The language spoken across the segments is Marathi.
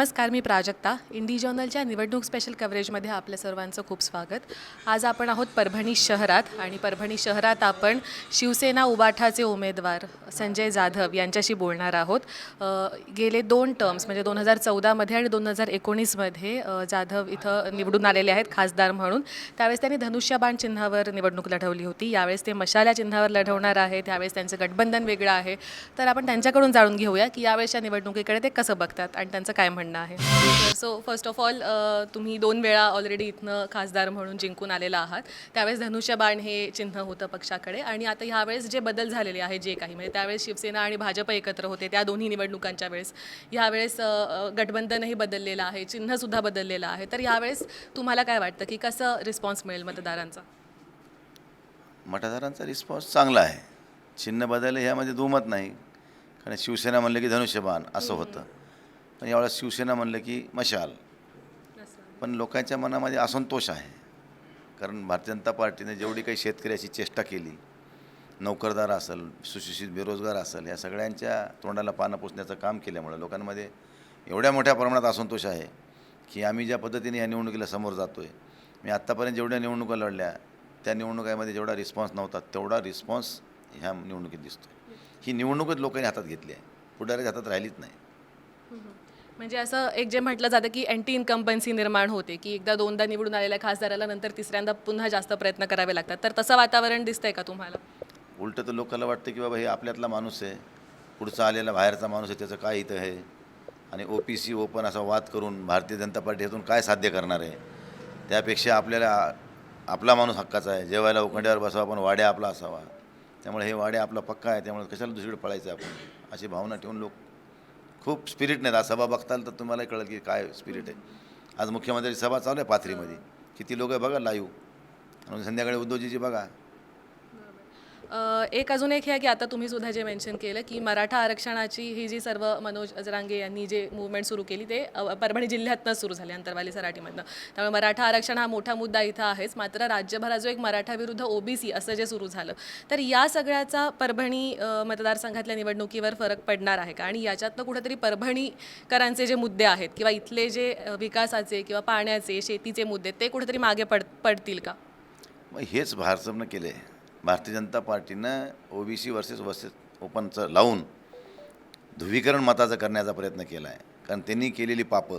नमस्कार मी प्राजक्ता. इंडी जर्नलच्या निवडणूक स्पेशल कव्हरेजमध्ये आपल्या सर्वांचं खूप स्वागत. आज आपण आहोत परभणी शहरात आणि परभणी शहरात आपण शिवसेना उबाठाचे उमेदवार संजय जाधव यांच्याशी बोलणार आहोत. गेले दोन टर्म्स म्हणजे दोन हजार चौदामध्ये आणि दोन हजार एकोणीसमध्ये जाधव इथं निवडून आलेले आहेत खासदार म्हणून. त्यावेळेस त्यांनी धनुष्यबाण चिन्हावर निवडणूक लढवली होती. यावेळेस ते मशाल्या चिन्हावर लढवणार आहेत. त्यावेळेस त्यांचं गठबंधन वेगळं आहे. तर आपण त्यांच्याकडून जाणून घेऊया की यावेळेसच्या निवडणुकीकडे ते कसं बघतात आणि त्यांचं काय म्हणणं आहे. सो फर्स्ट ऑफ ऑल तुम्ही दोन वेळा ऑलरेडी इथनं खासदार म्हणून जिंकून आलेला आहात. त्यावेळेस धनुष्यबाण हे चिन्ह होतं पक्षाकडे आणि आता ह्यावेळेस जे बदल झालेले आहे जे काही म्हणजे त्यावेळेस शिवसेना आणि भाजप एकत्र होते त्या दोन्ही निवडणुकांच्या वेळेस. ह्यावेळेस गठबंधनही बदललेलं आहे चिन्हसुद्धा बदललेलं आहे. तर यावेळेस तुम्हाला काय वाटतं की कसं रिस्पॉन्स मिळेल मतदारांचा? मतदारांचा रिस्पॉन्स चांगला आहे. चिन्ह बदल ह्यामध्ये दुमत नाही. कारण शिवसेना म्हणलं की धनुष्यबाण असं होतं. पण यावेळेस शिवसेना म्हणलं की मशाल. पण लोकांच्या मनामध्ये असंतोष आहे. कारण भारतीय जनता पार्टीने जेवढी काही शेतकऱ्याची चेष्टा केली नोकरदार असेल सुशिक्षित बेरोजगार असेल या सगळ्यांच्या तोंडाला पानं पुसण्याचं काम केल्यामुळे लोकांमध्ये एवढ्या मोठ्या प्रमाणात असंतोष आहे की आम्ही ज्या पद्धतीने या निवडणुकीला समोर जातो आहे मी आत्तापर्यंत जेवढ्या निवडणुका लढल्या त्या निवडणुकामध्ये जेवढा रिस्पॉन्स नव्हता तेवढा रिस्पॉन्स ह्या निवडणुकीत दिसतो ही निवडणूकच लोकांनी हातात घेतली आहे. पुढाऱ्याच्या हातात राहिलीच नाही. म्हणजे असं एक जे म्हटलं जातं की अँटी इन्कम्बन्सी निर्माण होते की एकदा दोनदा निवडून आलेल्या खासदाराला नंतर तिसऱ्यांदा पुन्हा जास्त प्रयत्न करावे लागतात. तर तसं वातावरण दिसतंय का तुम्हाला? उलटं तर लोकांना वाटतं की बाबा हे आपल्यातला माणूस आहे पुढचा आलेला बाहेरचा माणूस आहे त्याचं काय इथं आहे आणि ओ पी सी ओपन असा वाद करून भारतीय जनता पार्टीतून काय साध्य करणार आहे? त्यापेक्षा आपल्याला आपला माणूस हक्काचा आहे. जेवायला उखंड्यावर बसावा पण वाड्या आपला असावा. त्यामुळे हे वाड्या आपला पक्का आहे त्यामुळे कशाला दुसरीकडे पळायचं आपण? अशी भावना ठेवून लोक खूप स्पिरिट नाहीत आज सभा बघताल तर तुम्हाला कळेल की काय स्पिरिट आहे. आज मुख्यमंत्र्याची सभा चालू आहे पाथरीमध्ये. किती लोक आहे बघा लाईव्ह आणि संध्याकाळी उद्धवजीची बघा. एक अजून एक हे की आता तुम्ही सुद्धा जे मेन्शन केलं की मराठा आरक्षणाची ही जी सर्व मनोज अजरांगे यांनी जे मुवमेंट सुरू केली ते परभणी जिल्ह्यातनंच सुरू झाले अंतरवाली सराठीमधनं त्यामुळे मराठा आरक्षण हा मोठा मुद्दा इथं आहेच. मात्र राज्यभरात जो एक मराठा विरुद्ध ओबीसी असं जे सुरू झालं तर या सगळ्याचा परभणी मतदारसंघातल्या निवडणुकीवर फरक पडणार आहे का? आणि याच्यातनं कुठेतरी परभणीकरांचे जे मुद्दे आहेत किंवा इथले जे विकासाचे किंवा पाण्याचे शेतीचे मुद्दे ते कुठेतरी मागे पड पडतील का? मग हेच भारसमनं केलं. आहे भारतीय जनता पार्टीनं ओबीसी वर्सेस वर्सेस ओपनचं लावून ध्रुवीकरण मताचं करण्याचा प्रयत्न केला आहे कारण त्यांनी केलेली पापं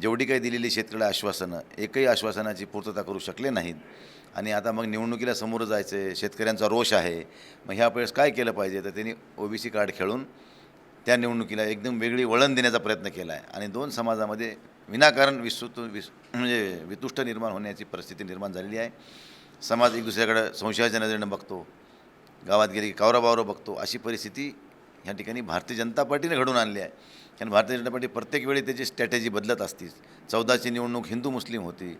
जेवढी काही दिलेली शेतकऱ्याला आश्वासनं एकही आश्वासनाची पूर्तता करू शकले नाहीत. आणि आता मग निवडणुकीला समोर जायचं आहे शेतकऱ्यांचा रोष आहे. मग ह्या वेळेस काय केलं पाहिजे? तर त्यांनी ओबीसी कार्ड खेळून त्या निवडणुकीला एकदम वेगळी वळण देण्याचा प्रयत्न केला आहे आणि दोन समाजामध्ये विनाकारण विस्तृत विस म्हणजे वितुष्ट निर्माण होण्याची परिस्थिती निर्माण झालेली आहे. समाज एक दुसऱ्याकडं संशयाच्या नजरेनं बघतो गावात गेले की कावराबावरं बघतो अशी परिस्थिती ह्या ठिकाणी भारतीय जनता पार्टीने घडून आणली आहे. कारण भारतीय जनता पार्टी प्रत्येक वेळी त्याची स्ट्रॅटेजी बदलत असतीच चौदाची निवडणूक हिंदू मुस्लिम होती.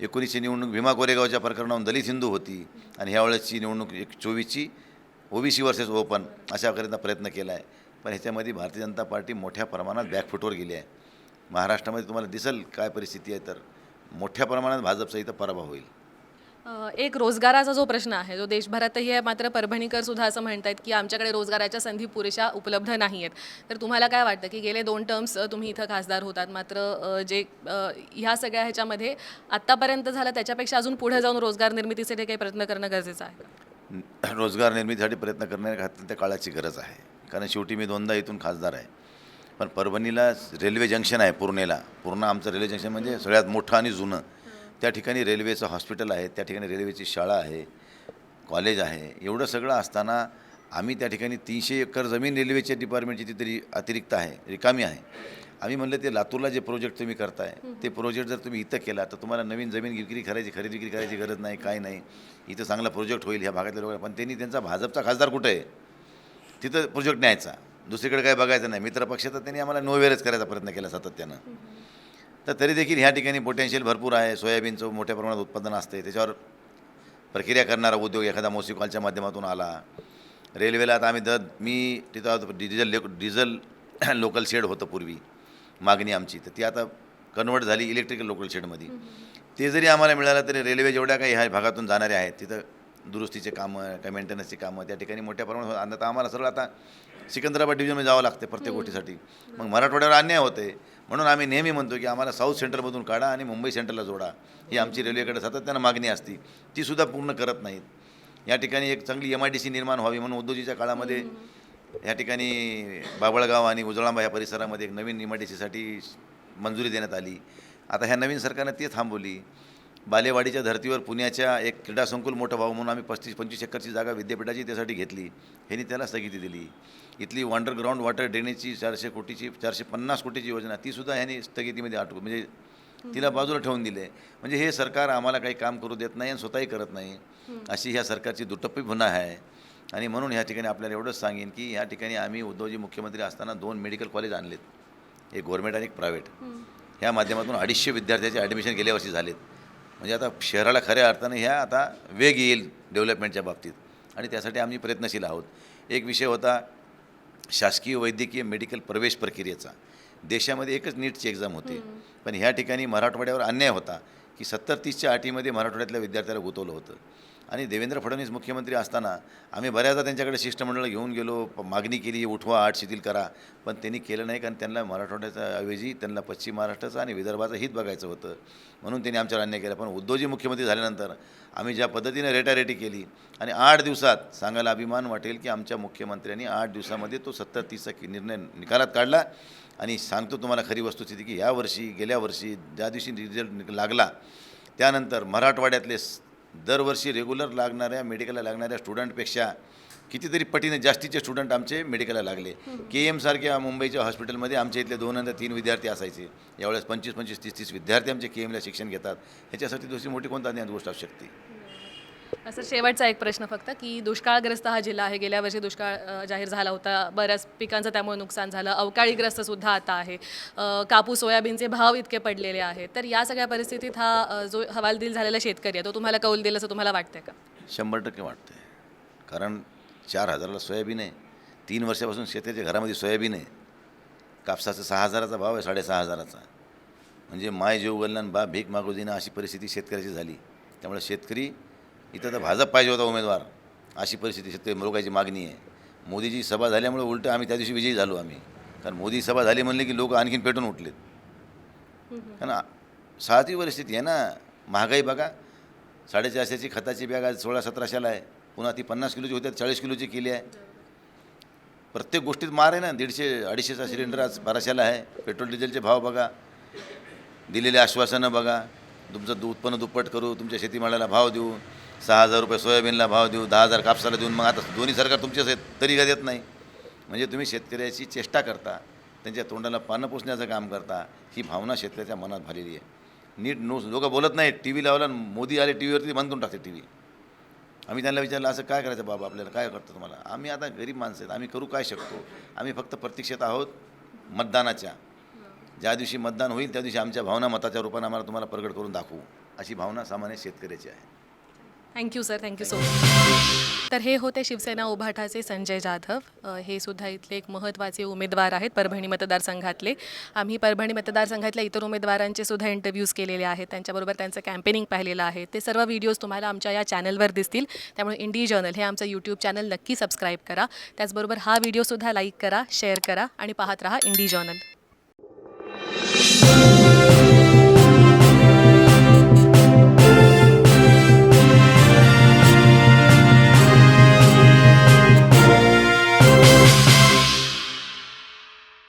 एकोणीसची निवडणूक भीमा कोरेगावच्या प्रकरणाहून दलित हिंदू होती. आणि ह्यावेळेसची निवडणूक एक चोवीसची ओबीसी वर्सेस ओपन अशा प्रयत्न केला आहे. पण ह्याच्यामध्ये भारतीय जनता पार्टी मोठ्या प्रमाणात बॅकफुटवर गेली आहे. महाराष्ट्रामध्ये तुम्हाला दिसेल काय परिस्थिती आहे तर मोठ्या प्रमाणात भाजपचा इथं पराभव होईल. एक रोजगाराचा जो प्रश्न आहे जो देशभरातही आहे मात्र परभणीकर सुद्धा असं आहेत की आमच्याकडे रोजगाराच्या संधी पुरेशा उपलब्ध नाही आहेत तर तुम्हाला काय वाटतं की गेले दोन टर्म्स तुम्ही इथं खासदार होतात मात्र जे ह्या सगळ्या ह्याच्यामध्ये आत्तापर्यंत झालं त्याच्यापेक्षा अजून पुढे जाऊन रोजगार निर्मितीसाठी काही प्रयत्न करणं गरजेचं आहे रोजगार निर्मितीसाठी प्रयत्न करण्याच्या अत्यंत काळाची गरज आहे. कारण शेवटी मी दोनदा इथून खासदार आहे. पण परभणीला रेल्वे जंक्शन आहे पूर्णेला पूर्ण आमचं रेल्वे जंक्शन म्हणजे सगळ्यात मोठं आणि जुनं. त्या ठिकाणी रेल्वेचं हॉस्पिटल आहे त्या ठिकाणी रेल्वेची शाळा आहे कॉलेज आहे एवढं सगळं असताना आम्ही त्या ठिकाणी तीनशे एकर जमीन रेल्वेच्या डिपार्टमेंटची तिथे अतिरिक्त आहे रिकामी आहे. आम्ही म्हणलं ते लातूरला जे प्रोजेक्ट तुम्ही करताय ते प्रोजेक्ट जर तुम्ही इथं केला तर तुम्हाला नवीन जमीन विक्री करायची खरेदी विक्री करायची गरज नाही काय नाही. इथं चांगला प्रोजेक्ट होईल ह्या भागातल्या लोकांना. पण त्यांनी त्यांचा भाजपचा खासदार कुठं आहे? तिथं प्रोजेक्ट न्यायचा. दुसरीकडे काय बघायचं नाही. मित्रपक्ष तर त्यांनी आम्हाला नोवेरच करायचा प्रयत्न केला सातत्यानं. तर तरी देखील ह्या ठिकाणी पोटेन्शियल भरपूर आहे. सोयाबीनचं मोठ्या प्रमाणात उत्पादन असते त्याच्यावर प्रक्रिया करणारा उद्योग एखादा मोसिकॉलच्या माध्यमातून आला. रेल्वेला आता आम्ही दर मी तिथं डिझेल डिझेल लोकल शेड होतं पूर्वी. मागणी आमची. तर ती आता कन्वर्ट झाली इलेक्ट्रिकल लोकल शेडमध्ये. ते जरी आम्हाला मिळालं तरी रेल्वे जेवढ्या काही ह्या भागातून जाणाऱ्या आहेत तिथं दुरुस्तीचे कामं काय मेंटेनन्सची कामं त्या ठिकाणी मोठ्या प्रमाणात आता आम्हाला सरळ आता सिकंदराबाद डिव्हिजनमध्ये जावं लागते प्रत्येक गोष्टीसाठी. मग मराठवाड्यावर अन्याय होते म्हणून आम्ही नेहमी म्हणतो की आम्हाला साऊथ सेंटरमधून काढा आणि मुंबई सेंटरला जोडा. ही आमची रेल्वेकडे सातत्यानं मागणी असती. तीसुद्धा पूर्ण करत नाहीत. या ठिकाणी एक चांगली एम आय डी सी निर्माण व्हावी म्हणून उद्योजीच्या काळामध्ये या ठिकाणी बाबळगाव आणि उजळांबा या परिसरामध्ये एक नवीन एम आय डी सीसाठी मंजुरी देण्यात आली. आता ह्या नवीन सरकारनं ती थांबवली. बालेवाडीच्या धर्तीवर पुण्याच्या एक क्रीडा संकुल मोठं व्हावं म्हणून आम्ही पस्तीस पंचवीस एकरची जागा विद्यापीठाची त्यासाठी घेतली. ह्यांनी त्याला स्थगिती दिली. इथली अंडरग्राऊंड वॉटर ड्रेनेजची चारशे कोटीची चारशे पन्नास कोटीची योजना तीसुद्धा ह्यांनी स्थगितीमध्ये आटू म्हणजे तिला बाजूला ठेवून दिले. म्हणजे हे सरकार आम्हाला काही काम करू देत नाही आणि स्वतःही करत नाही. अशी ह्या सरकारची दुटप्पीपणा आहे. आणि म्हणून ह्या ठिकाणी आपल्याला एवढंच सांगेन की ह्या ठिकाणी आम्ही उद्धवजी मुख्यमंत्री असताना दोन मेडिकल कॉलेज आणलेत. एक गव्हर्मेंट आणि एक प्रायव्हेट. ह्या माध्यमातून अडीचशे विद्यार्थ्याचे ॲडमिशन गेल्या वर्षी झालेत. म्हणजे आता शहराला खऱ्या अर्थाने ह्या आता वेग येईल डेव्हलपमेंटच्या बाबतीत. आणि त्यासाठी आम्ही प्रयत्नशील आहोत. एक विषय होता शासकीय वैद्यकीय मेडिकल प्रवेश प्रक्रियेचा. देशामध्ये एकच नीटची एक्झाम होते. पण ह्या ठिकाणी मराठवाड्यावर अन्याय होता की सत्तर तीसच्या अटीमध्ये मराठवाड्यातल्या विद्यार्थ्याला गुंतवलं होतं. आणि देवेंद्र फडणवीस मुख्यमंत्री असताना आम्ही बऱ्याचदा त्यांच्याकडे शिष्टमंडळ घेऊन गेलो मागणी केली उठवा आठ शिथिल करा. पण त्यांनी केलं नाही कारण त्यांना मराठवाड्याच्या ऐवजी त्यांना पश्चिम महाराष्ट्राचं आणि विदर्भाचं हित बघायचं होतं. म्हणून त्यांनी आमच्यावर अन्याय केला. पण उद्धवजी मुख्यमंत्री झाल्यानंतर आम्ही ज्या पद्धतीने रेटारेटी केली आणि आठ दिवसात सांगायला अभिमान वाटेल की आमच्या मुख्यमंत्र्यांनी आठ दिवसामध्ये तो सत्तर तीसचा निर्णय निकालात काढला. आणि सांगतो तुम्हाला खरी वस्तुस्थिती की यावर्षी गेल्या वर्षी ज्या दिवशी रिझल्ट लागला त्यानंतर मराठवाड्यातले दरवर्षी रेग्युलर लागणाऱ्या मेडिकलला लागणाऱ्या स्टुडंटपेक्षा कितीतरी पटीने जास्तीचे स्टुडंट आमचे मेडिकलला लागले. के एमसारख्या मुंबईच्या हॉस्पिटलमध्ये आमच्या इथले दोन आणि तीन विद्यार्थी असायचे. यावेळेस पंचवीस पंचवीस तीस तीस विद्यार्थी आमचे के एमला शिक्षण घेतात. ह्याच्यासाठी दुसरी मोठी कोणता ज्ञान गोष्ट असू शकते? सर शेवटचा एक प्रश्न फक्त की दुष्काळग्रस्त हा जिल्हा आहे. गेल्या वर्षी दुष्काळ जाहीर झाला होता. बऱ्याच पिकांचं त्यामुळे नुकसान झालं. अवकाळीग्रस्त सुद्धा आता आहे. कापूस सोयाबीनचे भाव इतके पडलेले आहेत. तर या सगळ्या परिस्थितीत हा जो हवालदिल झालेला शेतकरी आहे तो तुम्हाला कौल दिला असं तुम्हाला वाटतंय का? शंभर टक्के वाटते कारण चार हजाराला सोयाबीन आहे. तीन वर्षापासून शेताच्या घरामध्ये सोयाबीन आहे. कापसाचा सहा हजाराचा भाव आहे साडेसहा हजाराचा. म्हणजे माय जेव गल्लन बा भीक मागू देणं अशी परिस्थिती शेतकऱ्याची झाली. त्यामुळे शेतकरी इथं तर भाजप पाहिजे होता उमेदवार. अशी परिस्थिती शेतकरी लोकांची मागणी आहे. मोदीची सभा झाल्यामुळे उलटं आम्ही त्या दिवशी विजयी झालो आम्ही. कारण मोदी सभा झाली म्हणले की लोक आणखीन पेटून उठलेत. कारण आ- परिस्थिती आहे ना. महागाई बघा. साडेचारशेची खताची बॅग आज सोळा सतराशेला आहे. पुन्हा ती पन्नास किलोची होती चाळीस किलोची केली आहे. प्रत्येक गोष्टीत मार आहे ना. दीडशे अडीचशेचा सिलेंडर आज बाराशेला आहे. पेट्रोल डिझेलचे भाव बघा. दिलेले आश्वासनं बघा. तुमचं दु- उत्पन्न दुप्पट करू. तुमच्या शेतीमालाला भाव देऊ. सहा हजार रुपये सोयाबीनला भाव देऊ दहा हजार कापसाला देऊन मग आता दोन्ही सरकार तुमचेच आहेत तरी का देत नाही? म्हणजे तुम्ही शेतकऱ्याची चेष्टा करता त्यांच्या तोंडाला पानं पुसण्याचं काम करता ही भावना शेतकऱ्याच्या मनात भरलेली आहे. नीट नो लोक बोलत नाही टी व्ही लावला मोदी आले टी व्हीवरती बंद करून टाकते टी व्ही आम्ही त्यांना विचारलं असं काय करायचं बाबा आपल्याला काय करतं तुम्हाला? आम्ही आता गरीब माणसं आहेत आम्ही करू काय शकतो? आम्ही फक्त प्रतीक्षेत आहोत मतदानाच्या. ज्या दिवशी मतदान होईल त्या दिवशी आमच्या भावना मताच्या रूपाने आम्हाला तुम्हाला प्रगट करून दाखवू. अशी भावना सामान्य शेतकऱ्याची आहे. Thank you sir thank you so much तर हे होते शिवसेना उभाठाचे संजय जाधव. हे सुद्धा इथले एक महत्त्वाचे उमेदवार आहेत परभणी मतदारसंघातले. आम्ही परभणी मतदारसंघातल्या इतर उमेदवारांचे सुद्धा इंटरव्ह्यूज केलेले आहेत. त्यांच्याबरोबर त्यांचं कॅम्पेनिंग पाहिलेलं आहे. ते सर्व व्हिडिओज तुम्हाला आमच्या या चॅनलवर दिसतील. त्यामुळे इंडी जर्नल हे आमचं यूट्यूब चॅनल नक्की सबस्क्राईब करा. त्याचबरोबर हा व्हिडिओसुद्धा लाईक करा शेअर करा आणि पाहत राहा इंडी जर्नल